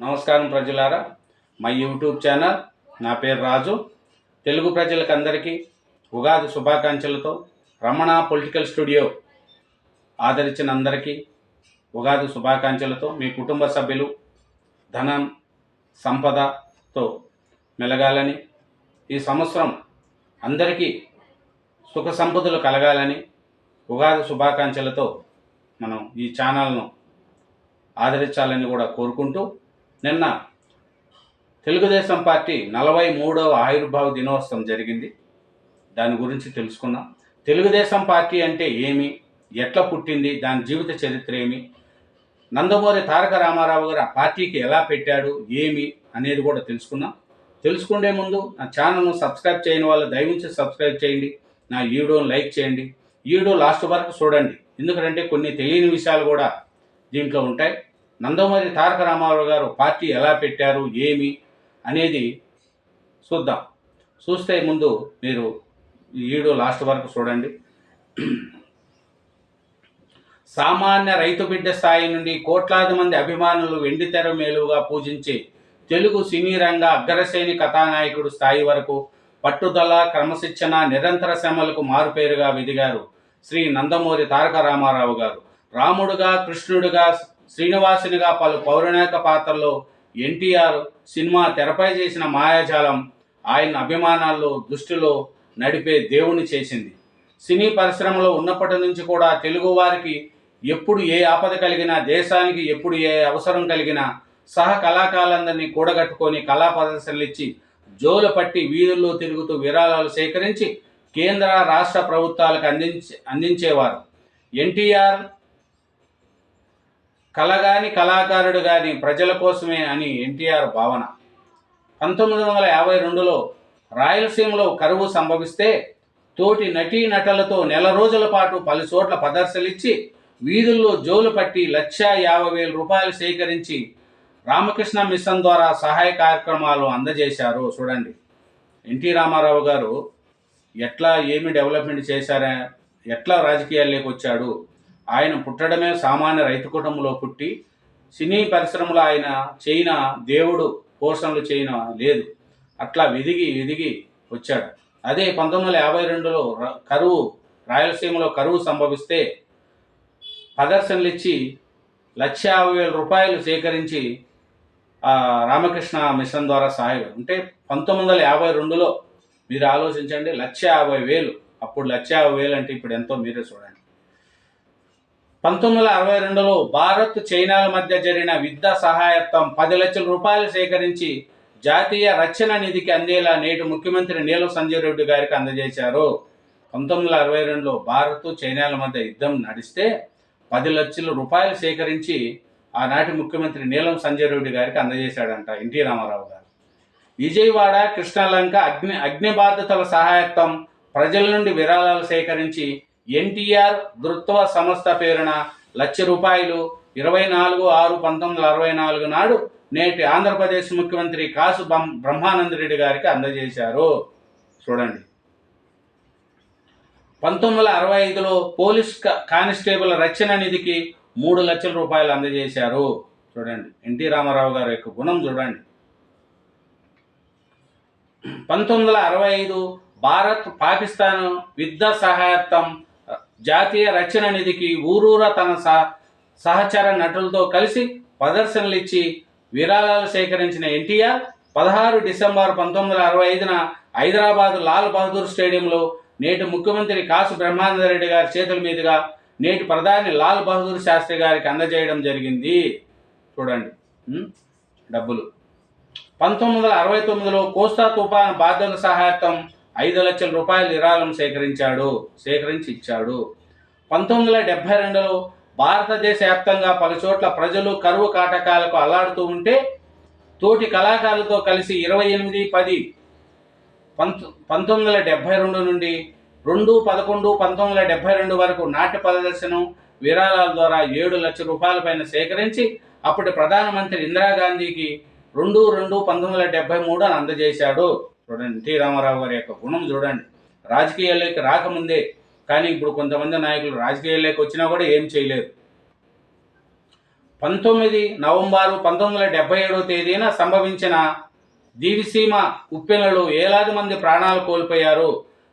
నమస్కారం ప్రజలారా. మా యూట్యూబ్ ఛానల్ నా పేరు రాజు. తెలుగు ప్రజలకు అందరికీ ఉగాది శుభాకాంక్షలతో రమణ పొలిటికల్ స్టూడియో ఆదరించిన అందరికీ ఉగాది శుభాకాంక్షలతో మీ కుటుంబ సభ్యులు ధనం సంపదతో మెలగాలని ఈ సంవత్సరం అందరికీ సుఖ సంపదలు కలగాలని ఉగాది శుభాకాంక్షలతో మనం ఈ ఛానల్ను ఆదరించాలని కూడా కోరుకుంటూ నిన్న తెలుగుదేశం పార్టీ నలభై మూడవ ఆవిర్భావ దినోత్సవం జరిగింది. దాని గురించి తెలుసుకున్నాం తెలుగుదేశం పార్టీ అంటే ఏమి? ఎట్లా పుట్టింది? దాని జీవిత చరిత్ర ఏమి? నందమూరి తారక రామారావు గారు ఆ పార్టీకి ఎలా పెట్టాడు? ఏమి? అనేది కూడా తెలుసుకున్నాం తెలుసుకునే ముందు నా ఛానల్ను సబ్స్క్రైబ్ చేయని వాళ్ళు దయవించి సబ్స్క్రైబ్ చేయండి. నా వీడియోని లైక్ చేయండి. వీడియో లాస్ట్ వరకు చూడండి. ఎందుకంటే కొన్ని తెలియని విషయాలు కూడా దీంట్లో ఉంటాయి. నందమూరి తారక రామారావు గారు పార్టీ ఎలా పెట్టారు ఏమి అనేది చూద్దాం. చూస్తే ముందు మీరు ఈ వీడియో లాస్ట్ వరకు చూడండి. సామాన్య రైతు బిడ్డ స్థాయి నుండి కోట్లాది మంది అభిమానులు వెండి తెర మేలుగా పూజించే తెలుగు సినీ రంగ అగ్రశ్రేణి కథానాయకుడు స్థాయి వరకు పట్టుదల క్రమశిక్షణ నిరంతర శ్రమలకు మారుపేరుగా వెదిగారు శ్రీ నందమూరి తారక రామారావు గారు. రాముడుగా కృష్ణుడుగా శ్రీనివాసునిగా పలు పౌరాణిక పాత్రల్లో ఎన్టీఆర్ సినిమా తెరపై చేసిన మాయాజాలం ఆయన అభిమానాల్లో దృష్టిలో నడిపే దేవుని చేసింది. సినీ పరిశ్రమలో ఉన్నప్పటి నుంచి కూడా తెలుగు వారికి ఎప్పుడు ఏ ఆపద కలిగినా దేశానికి ఎప్పుడు ఏ అవసరం కలిగినా సహ కళాకారులందరినీ కూడగట్టుకొని కళా ప్రదర్శనలు ఇచ్చి జోలు పట్టి వీధుల్లో తిరుగుతూ విరాళాలు సేకరించి కేంద్ర రాష్ట్ర ప్రభుత్వాలకు అందించే అందించేవారు. ఎన్టీఆర్ కళ కానీ కళాకారుడు కానీ ప్రజల కోసమే అని ఎన్టీఆర్ భావన. పంతొమ్మిది వందల యాభై రెండులో రాయలసీమలో కరువు సంభవిస్తే తోటి నటీ నటలతో నెల రోజుల పాటు పలు చోట్ల ప్రదర్శనలిచ్చి వీధుల్లో జోలు పట్టి లక్షా యాభై వేల రూపాయలు సేకరించి రామకృష్ణ మిషన్ ద్వారా సహాయ కార్యక్రమాలు అందజేశారు. చూడండి ఎన్టీ రామారావు గారు ఎట్లా ఏమి డెవలప్మెంట్ చేశారా ఎట్లా రాజకీయాల్లోకి వచ్చాడు ఆయన పుట్టడమే సామాన్య రైతు కుటుంబంలో పుట్టి సినీ పరిశ్రమలో ఆయన చేయిన దేవుడు పోషణలు చేయన లేదు. అట్లా వెదిగి వెదిగి వచ్చాడు. అదే పంతొమ్మిది వందల యాభై రెండులో ర- కరువు రాయలసీమలో కరువు సంభవిస్తే ప్రదర్శనలు ఇచ్చి లక్ష యాభై వేల రూపాయలు సేకరించి రామకృష్ణ మిషన్ ద్వారా సహాయం అంటే పంతొమ్మిది వందల యాభై రెండులో మీరు ఆలోచించండి లక్ష యాభై వేలు. అప్పుడు లక్ష యాభై వేలు అంటే ఇప్పుడు ఎంతో మీరే చూడండి. పంతొమ్మిది వందల అరవై రెండులో భారత్ చైనాల మధ్య జరిగిన విద్య సహాయత్వం పది లక్షల రూపాయలు సేకరించి జాతీయ రక్షణ నిధికి అందేలా నేటి ముఖ్యమంత్రి నీలం సంజయ్ రెడ్డి గారికి అందజేశారు. పంతొమ్మిది వందల అరవై రెండులో భారత్ చైనాల మధ్య యుద్ధం నడిస్తే పది లక్షల రూపాయలు సేకరించి ఆనాటి ముఖ్యమంత్రి నీలం సంజయ్ రెడ్డి గారికి అందజేశాడంట ఎన్టీ రామారావు గారు. విజయవాడ కృష్ణలంక అగ్ని అగ్ని బాధితుల సహాయత్వం ప్రజల నుండి విరాళాలు సేకరించి ఎన్టీఆర్ గురుత్వ సంస్థ పేరున లక్ష రూపాయలు ఇరవై నాలుగు ఆరు పంతొమ్మిది వందల అరవై నాలుగు నాడు నేటి ఆంధ్రప్రదేశ్ ముఖ్యమంత్రి కాసు బ్రహ్మానంద రెడ్డి గారికి అందజేశారు. చూడండి. పంతొమ్మిది వందల అరవై ఐదులో పోలీస్ కా- కానిస్టేబుల్ రక్షణ నిధికి మూడు లక్షల రూపాయలు అందజేశారు. చూడండి. ఎన్టీ రామారావు గారి యొక్క గుణం చూడండి. పంతొమ్మిది వందల అరవై ఐదు భారత్ పాకిస్తాన్ యుద్ధ సహాయత్వం జాతీయ రక్షణ నిధికి ఊరూరా తన సహ సహచర నటులతో కలిసి ప్రదర్శనలు ఇచ్చి విరాళాలు సేకరించిన ఎన్టీఆర్ పదహారు డిసెంబర్ పంతొమ్మిది వందల అరవై ఐదున హైదరాబాద్ లాల్ బహదూర్ స్టేడియంలో నేటి ముఖ్యమంత్రి కాసు బ్రహ్మానందరెడ్డి గారి చేతుల మీదుగా నేటి ప్రధాని లాల్ బహదూర్ శాస్త్రి గారికి అందజేయడం జరిగింది. చూడండి. డబ్బులు. పంతొమ్మిది వందల అరవై తొమ్మిదిలో కోస్తా తుఫాన్ బాధ్యత సహాయత్వం ఐదు లక్షల రూపాయల విరాళం సేకరించాడు సేకరించి ఇచ్చాడు పంతొమ్మిది వందల డెబ్బై రెండులో భారతదేశ వ్యాప్తంగా పలు చోట్ల ప్రజలు కరువు కాటకాలకు అల్లాడుతూ ఉంటే తోటి కళాకారులతో కలిసి ఇరవై ఎనిమిది పది పంత పంతొమ్మిది వందల డెబ్బై రెండు నుండి రెండు పదకొండు పంతొమ్మిది వందల డెబ్బై రెండు వరకు నాట్య ప్రదర్శనం విరాళాల ద్వారా ఏడు లక్షల రూపాయల పైన సేకరించి అప్పటి ప్రధానమంత్రి ఇందిరాగాంధీకి రెండు రెండు పంతొమ్మిది వందల డెబ్బై మూడు అని అందజేశాడు. చూడండి. ఎన్టీ రామారావు గారి యొక్క గుణం చూడండి. రాజకీయాల్లోకి రాకముందే కానీ ఇప్పుడు కొంతమంది నాయకులు రాజకీయాల్లోకి వచ్చినా కూడా ఏం చేయలేరు. పంతొమ్మిది నవంబరు పంతొమ్మిది వందల డెబ్బై ఏడవ తేదీన సంభవించిన దీవిసీమ ఉప్పెనలో ఏలాది మంది ప్రాణాలు కోల్పోయారు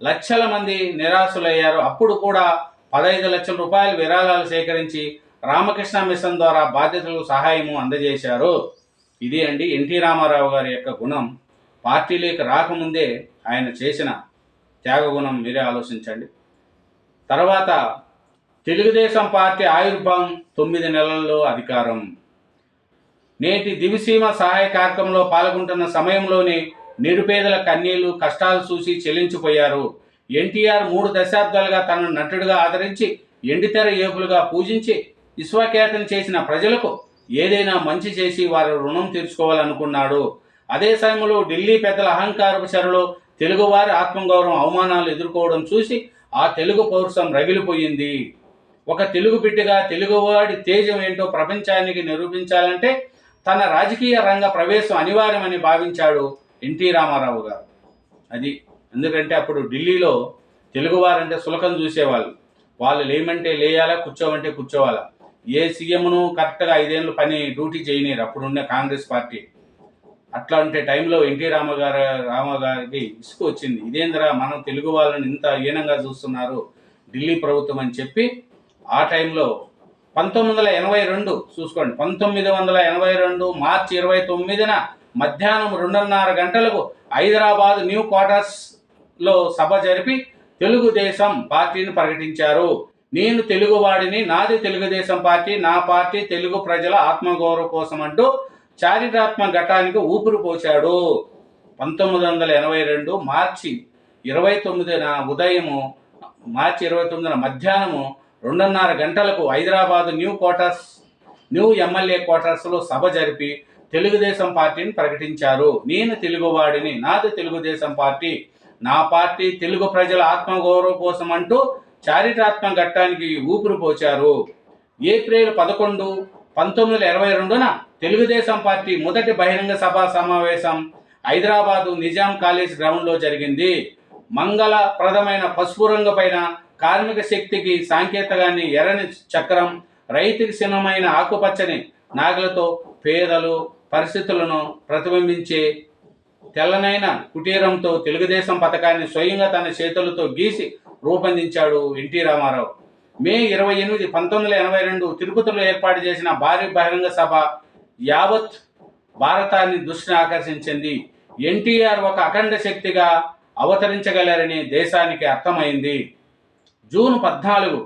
లక్షల మంది నిరాశులయ్యారు. అప్పుడు కూడా పదహైదు లక్షల రూపాయల విరాళాలు సేకరించి రామకృష్ణ మిషన్ ద్వారా బాధితులకు సహాయము అందజేశారు. ఇది అండి ఎన్టీ రామారావు గారి యొక్క గుణం. పార్టీలోకి రాకముందే ఆయన చేసిన త్యాగగుణం మీరే ఆలోచించండి. తర్వాత తెలుగుదేశం పార్టీ ఆవిర్భావం తొమ్మిది నెలల్లో అధికారం. నేటి దివిసీమ సహాయ కార్యక్రమంలో పాల్గొంటున్న సమయంలోనే నిరుపేదల కన్నీళ్ళు కష్టాలు చూసి చెల్లించిపోయారు ఎన్టీఆర్ మూడు దశాబ్దాలుగా తనను నటుడుగా ఆదరించి ఎండితెర ఏపులుగా పూజించి విశ్వఖ్యాతం చేసిన ప్రజలకు ఏదైనా మంచి చేసి వారి రుణం తీర్చుకోవాలనుకున్నాడు. అదే సమయంలో ఢిల్లీ పెద్దల అహంకారపు చెరలో తెలుగువారి ఆత్మగౌరవం అవమానాలు ఎదుర్కోవడం చూసి ఆ తెలుగు పౌరుషం రగిలిపోయింది. ఒక తెలుగు బిడ్డగా తెలుగువాడి తేజం ఏంటో ప్రపంచానికి నిరూపించాలంటే తన రాజకీయ రంగ ప్రవేశం అనివార్యమని భావించాడు ఎన్టీ రామారావు గారు. అది ఎందుకంటే అప్పుడు ఢిల్లీలో తెలుగువారంటే సులకం చూసేవాళ్ళు. వాళ్ళు లేమంటే లేయాలా కూర్చోమంటే కూర్చోవాలా? ఏ సీఎంను కరెక్ట్గా ఐదేళ్ళు పని డ్యూటీ చేయనీరు అప్పుడున్న కాంగ్రెస్ పార్టీ. అట్లాంటి టైంలో ఎన్టీ రామగారు రామగారికి ఇసుకు వచ్చింది. ఇదేంద్రా మనం తెలుగు వాళ్ళని ఇంత హీనంగా చూస్తున్నారు ఢిల్లీ ప్రభుత్వం అని చెప్పి ఆ టైంలో పంతొమ్మిది వందల ఎనభై రెండు చూసుకోండి. పంతొమ్మిది వందల ఎనభై రెండు మార్చి ఇరవై తొమ్మిదిన మధ్యాహ్నం రెండున్నర గంటలకు హైదరాబాద్ న్యూ క్వార్టర్స్లో సభ జరిపి తెలుగుదేశం పార్టీని ప్రకటించారు. నేను తెలుగువాడిని నాది తెలుగుదేశం పార్టీ నా పార్టీ తెలుగు ప్రజల ఆత్మగౌరవం కోసం అంటూ చారిత్రాత్మక ఘటానికి ఊపిరి పోశాడు. పంతొమ్మిది వందల ఎనభై రెండు మార్చి ఇరవై తొమ్మిదిన ఉదయము మార్చి ఇరవై తొమ్మిదిన మధ్యాహ్నము రెండున్నర గంటలకు Hyderabad new quarters new MLA క్వార్టర్స్లో సభ జరిపి తెలుగుదేశం పార్టీని ప్రకటించారు. నేను తెలుగువాడిని నాది తెలుగుదేశం పార్టీ. నా పార్టీ తెలుగు ప్రజల ఆత్మగౌరవం కోసం అంటూ చారిత్రాత్మక ఘట్టానికి ఊపిరి పోచారు ఏప్రిల్ పదకొండు పంతొమ్మిది వందల ఇరవై రెండున తెలుగుదేశం పార్టీ మొదటి బహిరంగ సభ సమావేశం హైదరాబాదు నిజాం కాలేజ్ గ్రౌండ్లో జరిగింది. మంగళప్రదమైన పసుపు రంగు పైన కార్మిక శక్తికి సాంకేతికాన్ని ఎర్రని చక్రం రైతుకి సినమైన ఆకుపచ్చని నాగలతో పేదలు పరిస్థితులను ప్రతిబింబించే తెల్లనైన కుటీరంతో తెలుగుదేశం పథకాన్ని స్వయంగా తన చేతులతో గీసి రూపొందించాడు ఎన్టీ రామారావు. మే ఇరవై ఎనిమిది పంతొమ్మిది వందల ఎనభై రెండు తిరుపతిలో ఏర్పాటు చేసిన భారీ బహిరంగ సభ యావత్ భారతాన్ని దృష్టిని ఆకర్షించింది. ఎన్టీఆర్ ఒక అఖండ శక్తిగా అవతరించగలరని దేశానికి అర్థమైంది. జూన్ పద్నాలుగు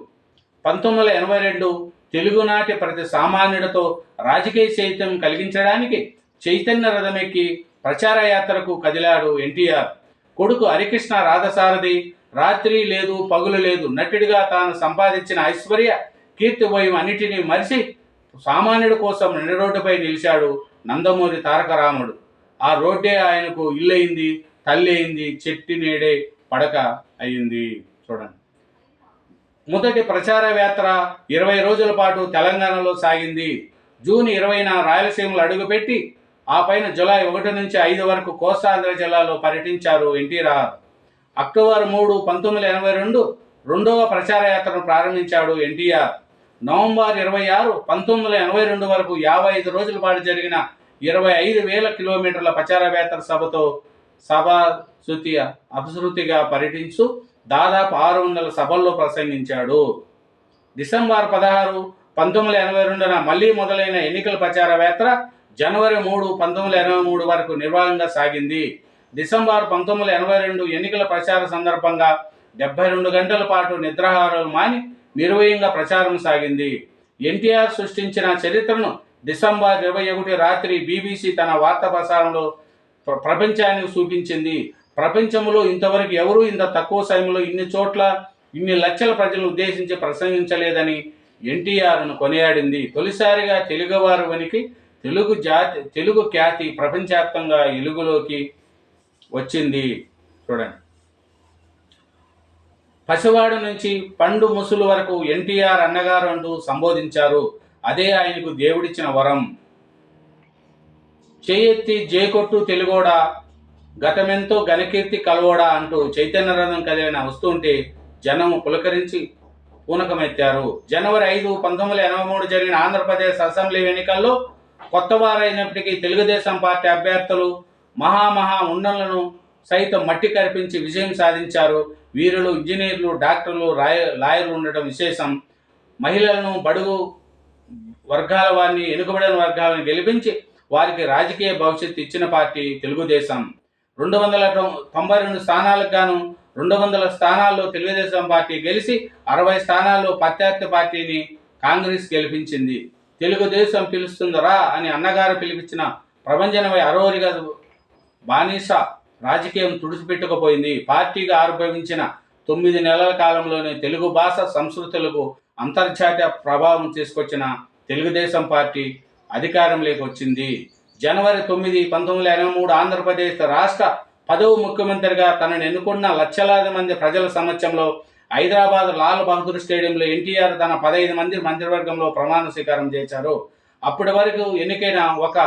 పంతొమ్మిది వందల ఎనభై రెండు తెలుగునాటి ప్రతి సామాన్యుడితో రాజకీయ చైతన్యం కలిగించడానికి చైతన్య రథమెక్కి ప్రచార యాత్రకు కదిలాడు ఎన్టీఆర్. కొడుకు హరికృష్ణ రాధసారథి రాత్రి లేదు పగులు లేదు నటుడిగా తాను సంపాదించిన ఐశ్వర్య కీర్తి భయం అన్నిటినీ మరిచి సామాన్యుడి కోసం నిండు రోడ్డుపై నిలిచాడు నందమూరి తారక రాముడు ఆ రోడ్డే ఆయనకు ఇల్లు అయింది తల్లి అయింది చెట్టి నేడే పడక అయింది. చూడండి. మొదటి ప్రచార యాత్ర ఇరవై రోజుల పాటు తెలంగాణలో సాగింది. జూన్ ఇరవైన రాయలసీమలో అడుగుపెట్టి ఆ పైన జులై ఒకటి నుంచి ఐదు వరకు కోస్తాంధ్ర జిల్లాలో పర్యటించారు ఎన్టీఆర్ అక్టోబర్ మూడు పంతొమ్మిది ఎనభై రెండు రెండవ ప్రచార యాత్రను ప్రారంభించాడు ఎన్టీఆర్. నవంబర్ ఇరవై ఆరు పంతొమ్మిది వందల ఎనభై రెండు వరకు యాభై ఐదు రోజుల పాటు జరిగిన ఇరవై ఐదు వేల కిలోమీటర్ల ప్రచార యాత్ర సభతో సభా శృతి అపశృతిగా పర్యటించు దాదాపు ఆరు వందల సభల్లో ప్రసంగించాడు. డిసెంబర్ పదహారు పంతొమ్మిది ఎనభై రెండున మళ్ళీ మొదలైన ఎన్నికల ప్రచార యాత్ర జనవరి మూడు పంతొమ్మిది ఎనభై మూడు వరకు నిర్వాహంగా సాగింది. డిసెంబర్ పంతొమ్మిది ఎనభై రెండు ఎన్నికల ప్రచార సందర్భంగా డెబ్బై రెండు గంటల పాటు నిద్రాహారాలు మాని నిర్వయంగా ప్రచారం సాగింది. ఎన్టీఆర్ సృష్టించిన చరిత్రను డిసెంబర్ ఇరవై ఒకటి రాత్రి బీబీసీ తన వార్తా ప్రసారంలో ప్ర- ప్రపంచానికి చూపించింది. ప్రపంచంలో ఇంతవరకు ఎవరూ ఇంత తక్కువ సమయంలో ఇన్ని చోట్ల ఇన్ని లక్షల ప్రజలను ఉద్దేశించి ప్రసంగించలేదని ఎన్టీఆర్ను కొనియాడింది. తొలిసారిగా తెలుగువారు వనికి తెలుగు జాతి తెలుగు ఖ్యాతి ప్రపంచవ్యాప్తంగా ఎలుగులోకి వచ్చింది చూడండి. పసివాడు నుంచి పండు ముసులు వరకు ఎన్టీఆర్ అన్నగారు అంటూ సంబోధించారు. అదే ఆయనకు దేవుడిచ్చిన వరం. చేయెత్తి జేకొట్టు తెలుగోడా గతమెంతో ఘనకీర్తి కలవోడా అంటూ చైతన్య రథం కదిలిన వస్తుంటే జనం పులకరించి పూనకమెత్తారు. జనవరి ఐదు పంతొమ్మిది వందల ఎనభై మూడు జరిగిన ఆంధ్రప్రదేశ్ అసెంబ్లీ ఎన్నికల్లో కొత్త వారైనప్పటికీ తెలుగుదేశం పార్టీ అభ్యర్థులు మహామహా ఉండలను సైతం మట్టి కరిపించి విజయం సాధించారు. వీరులు ఇంజనీర్లు డాక్టర్లు రాయ లాయర్లు ఉండటం విశేషం. మహిళలను బడుగు వర్గాల వారిని వెనుకబడిన వర్గాలను గెలిపించి వారికి రాజకీయ భవిష్యత్తు ఇచ్చిన పార్టీ తెలుగుదేశం. రెండు వందల తొంభై రెండు స్థానాలకు గాను రెండు వందల స్థానాల్లో తెలుగుదేశం పార్టీ గెలిచి అరవై స్థానాల్లో ప్రత్యర్థి పార్టీని కాంగ్రెస్ గెలిపించింది. తెలుగుదేశం పిలుస్తుందరా అని అన్నగారు పిలిపించిన ప్రభంజనమై అరోరిగా బానిస రాజకీయం తుడిచిపెట్టుకుపోయింది. పార్టీగా ఆవిర్భవించిన తొమ్మిది నెలల కాలంలోనే తెలుగు భాష సంస్కృతులకు అంతర్జాతీయ ప్రభావం తీసుకొచ్చిన తెలుగుదేశం పార్టీ అధికారంలోకి వచ్చింది. జనవరి తొమ్మిది పంతొమ్మిది వందల ఎనభై మూడు ఆంధ్రప్రదేశ్ రాష్ట్ర పదవ ముఖ్యమంత్రిగా తనను ఎన్నుకున్న లక్షలాది మంది ప్రజల సమక్షంలో హైదరాబాద్ లాల్ బహదూర్ స్టేడియంలో ఎన్టీఆర్ తన పదహైదు మంది మంత్రివర్గంలో ప్రమాణ స్వీకారం చేశారు. అప్పటి వరకు ఎన్నికైన ఒక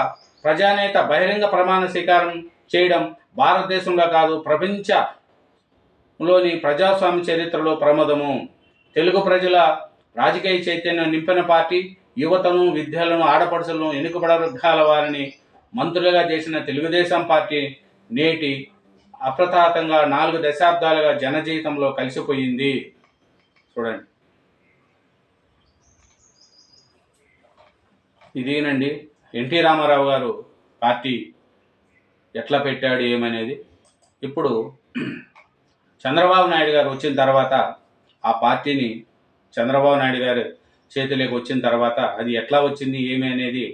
ప్రజానేత బహిరంగ ప్రమాణ స్వీకారం చేయడం భారతదేశంలో కాదు ప్రపంచంలోని ప్రజాస్వామ్య చరిత్రలో ప్రమాదము. తెలుగు ప్రజల రాజకీయ చైతన్యం నింపిన పార్టీ యువతను విద్యలను ఆడపడుచులను ఎన్నికబడ వర్గాల వారిని మంత్రులుగా చేసిన తెలుగుదేశం పార్టీ నేటి అప్రతాతంగా నాలుగు దశాబ్దాలుగా జనజీవితంలో కలిసిపోయింది. చూడండి. ఇదేనండి ఎన్టీ రామారావు గారు పార్టీ ఎట్లా పెట్టాడు ఏమనేది. ఇప్పుడు చంద్రబాబు నాయుడు గారు వచ్చిన తర్వాత ఆ పార్టీని చంద్రబాబు నాయుడు గారు చేతిలోకి వచ్చిన తర్వాత అది ఎట్లా వచ్చింది ఏమి అనేది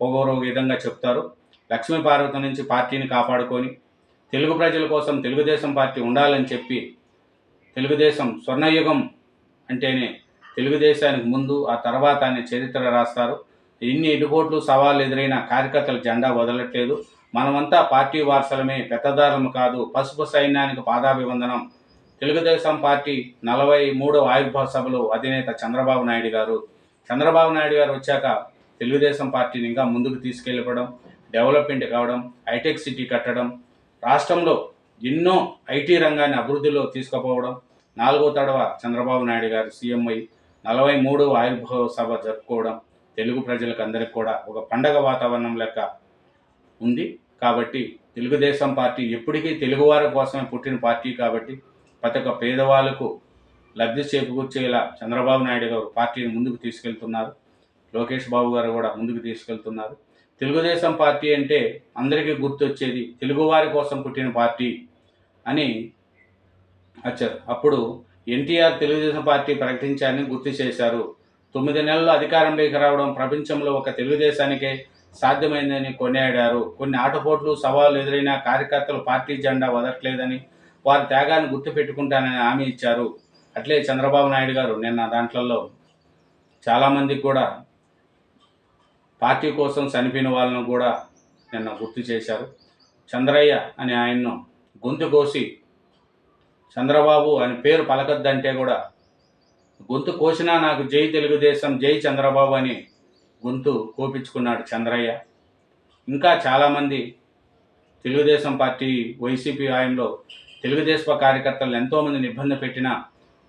ఒక్కొరు విధంగా చెప్తారు. లక్ష్మీ పార్వతి నుంచి పార్టీని కాపాడుకొని తెలుగు ప్రజల కోసం తెలుగుదేశం పార్టీ ఉండాలని చెప్పి తెలుగుదేశం స్వర్ణయుగం అంటేనే తెలుగుదేశానికి ముందు ఆ తర్వాత అనే చరిత్ర రాస్తారు. ఎన్ని ఎడుపోట్లు సవాళ్ళు ఎదురైన కార్యకర్తలు జెండా వదలట్లేదు. మనమంతా పార్టీ వారసులమే పెద్దదారులము కాదు పసుపు సైన్యానికి పాదాభివందనం. తెలుగుదేశం పార్టీ నలభై మూడో ఆవిర్భావ సభలో అధినేత చంద్రబాబు నాయుడు గారు. చంద్రబాబు నాయుడు గారు వచ్చాక తెలుగుదేశం పార్టీని ఇంకా ముందుకు తీసుకెళ్ళిపోవడం డెవలప్మెంట్ కావడం హైటెక్ సిటీ కట్టడం రాష్ట్రంలో ఎన్నో ఐటీ రంగాన్ని అభివృద్ధిలో తీసుకుపోవడం నాలుగో తడవ చంద్రబాబు నాయుడు గారు సీఎం అయి నలభై మూడవ ఆవిర్భావ సభ జరుపుకోవడం తెలుగు ప్రజలకు అందరికి కూడా ఒక పండగ వాతావరణం లెక్క ఉంది. కాబట్టి తెలుగుదేశం పార్టీ ఎప్పటికీ తెలుగువారి కోసమే పుట్టిన పార్టీ కాబట్టి ప్రతి ఒక్క పేదవాళ్ళకు లబ్ధి చేకూర్చేలా చంద్రబాబు నాయుడు గారు పార్టీని ముందుకు తీసుకెళ్తున్నారు. లోకేష్ బాబు గారు కూడా ముందుకు తీసుకెళ్తున్నారు. తెలుగుదేశం పార్టీ అంటే అందరికీ గుర్తొచ్చేది తెలుగువారి కోసం పుట్టిన పార్టీ అని వచ్చారు అప్పుడు ఎన్టీఆర్ తెలుగుదేశం పార్టీ ప్రకటించారని గుర్తు చేశారు. తొమ్మిది నెలలు అధికారంలోకి రావడం ప్రపంచంలో ఒక తెలుగుదేశానికే సాధ్యమైందని కొనియాడారు. కొన్ని ఆటపోట్లు సవాళ్ళు ఎదురైన కార్యకర్తలు పార్టీ జెండా వదలట్లేదని వారి త్యాగాన్ని గుర్తుపెట్టుకుంటానని హామీ ఇచ్చారు. అట్లే చంద్రబాబు నాయుడు గారు నిన్న దాంట్లలో చాలామందికి కూడా పార్టీ కోసం చనిపోయిన వాళ్ళను కూడా నిన్న గుర్తు చేశారు. చంద్రయ్య అని ఆయన్ను గొంతు కోసి చంద్రబాబు అని పేరు పలకద్దంటే కూడా గొంతు కోసినా నాకు జై తెలుగుదేశం జై చంద్రబాబు అని గొంతు కోపించుకున్నాడు చంద్రయ్య. ఇంకా చాలామంది తెలుగుదేశం పార్టీ వైసీపీ హాయంలో తెలుగుదేశం కార్యకర్తలను ఎంతోమందిని ఇబ్బంది పెట్టిన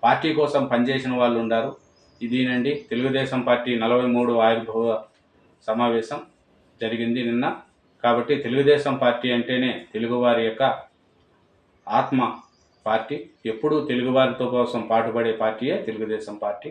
పార్టీ కోసం పనిచేసిన వాళ్ళు ఉన్నారు ఇదేనండి తెలుగుదేశం పార్టీ నలభై మూడు ఆవిర్భావ సమావేశం జరిగింది నిన్న. కాబట్టి తెలుగుదేశం పార్టీ అంటేనే తెలుగువారి యొక్క ఆత్మ పార్టీ. ఎప్పుడూ తెలుగువారితో కోసం పాటుపడే పార్టీయే Telugu Desam party.